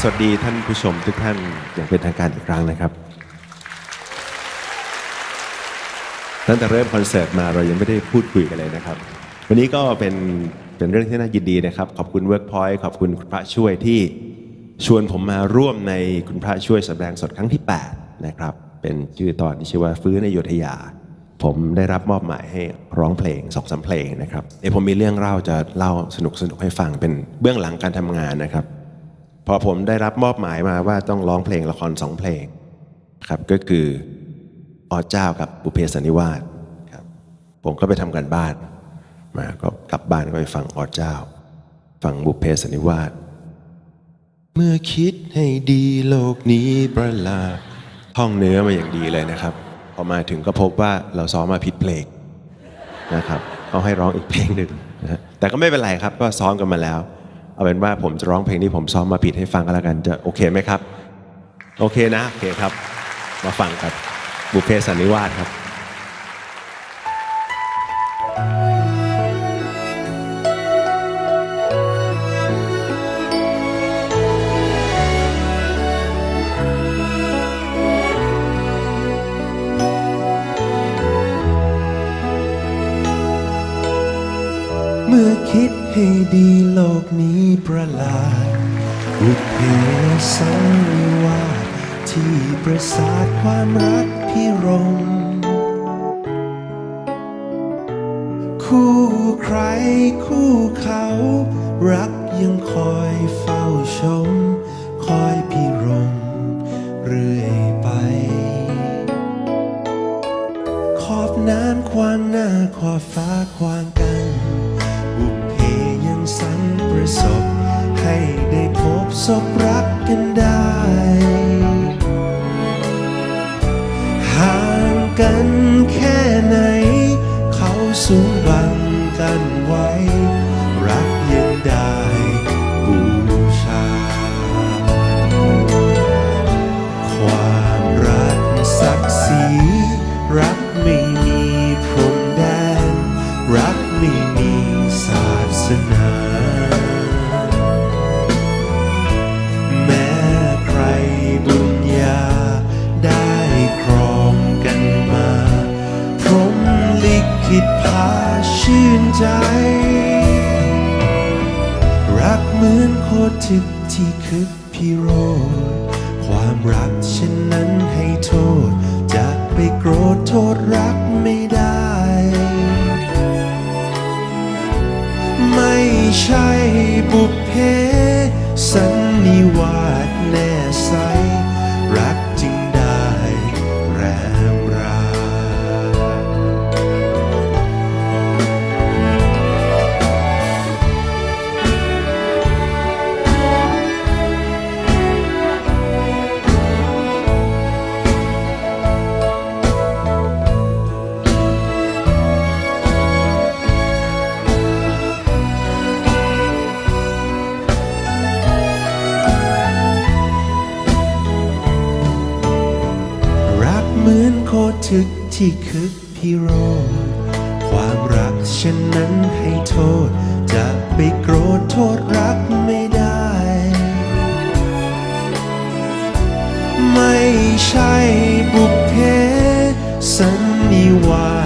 สวัสดีท่านผู้ชมทุกท่านอย่างเป็นทางการอีกครั้งนะครับ ตั้งแต่เริ่มคอนเสิร์ตมาเรายังไม่ได้พูดคุยกันเลยนะครับ วันนี้ก็เป็นเป็นเรื่องที่น่ายินดีนะครับ ขอบคุณ Workpoint ขอบคุณคุณพระช่วยที่ชวนผมมาร่วมในคุณพระช่วยแสดงสดครั้งที่ 8 นะครับ เป็นชื่อตอนที่ชื่อว่าฟื้นในโยธยา ผมได้รับมอบหมายให้ร้องเพลงสองสามเพลงนะครับเดี๋ยวผมมีเรื่องเล่าจะเล่าสนุกสนุกให้ฟังเป็นเบื้องหลังการทำงานนะครับ พอผมได้รับมอบหมายมาว่าต้องร้องเพลงละครสองเพลงครับก็คืออเจ้ากับบุเพสนิวาสครับผมก็ไปทำกันบ้าน มาก็กลับบ้านก็ไปฟังอเจ้า ฟังบุเพสนิวาสเมื่อคิดให้ดีโลกนี้ประหลาดท่องเนื้อมาอย่างดีเลยนะครับพอมาถึงก็พบว่าเราซ้อมมาผิดเพลงนะครับเขาให้ร้องอีกเพลงหนึ่งนะแต่ก็ไม่เป็นไรครับก็ซ้อมกันมาแล้ว เอาเป็นว่าผมจะร้องเพลงที่ผมซ้อมมาผิดให้ฟังก็แล้วกันจะโอเคไหมครับ โอเคนะ โอเคครับ มาฟังครับบุพเพสันนิวาสครับเมื่อคิด ให้ดีโลกนี้ประหลาดบุพเพสันิวาสที่ประสาทความรักพิรม คู่ใครคู่เขา รักยังคอยเฝ้าชม คอยพิรมเรื่อยไป ขอบน้ำควางหน้าขอบฟ้าควาง ได้พบศพรักกันได้ ห่างกันแค่ไหน เขาสูงบังกันไว้ รักยังได้บูชา ความรักศักดิ์ศรีรัก ลิขิตพาชื่นใจ รักเหมือนโคทึกที่คึกพิโรธความรักเช่นนั้นให้โทษ จะไปโกรธโทษรักไม่ได้ ไม่ใช่บุพเพ ทึกที่คึกพิโรธความรักฉันนั้นให้โทษ จะไปโกรธโทษรักไม่ได้ ไม่ใช่บุพเพสันนิวา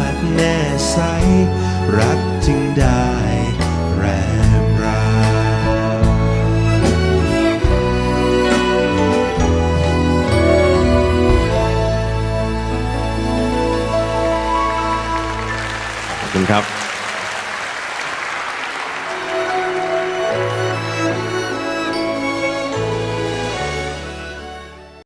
ครับ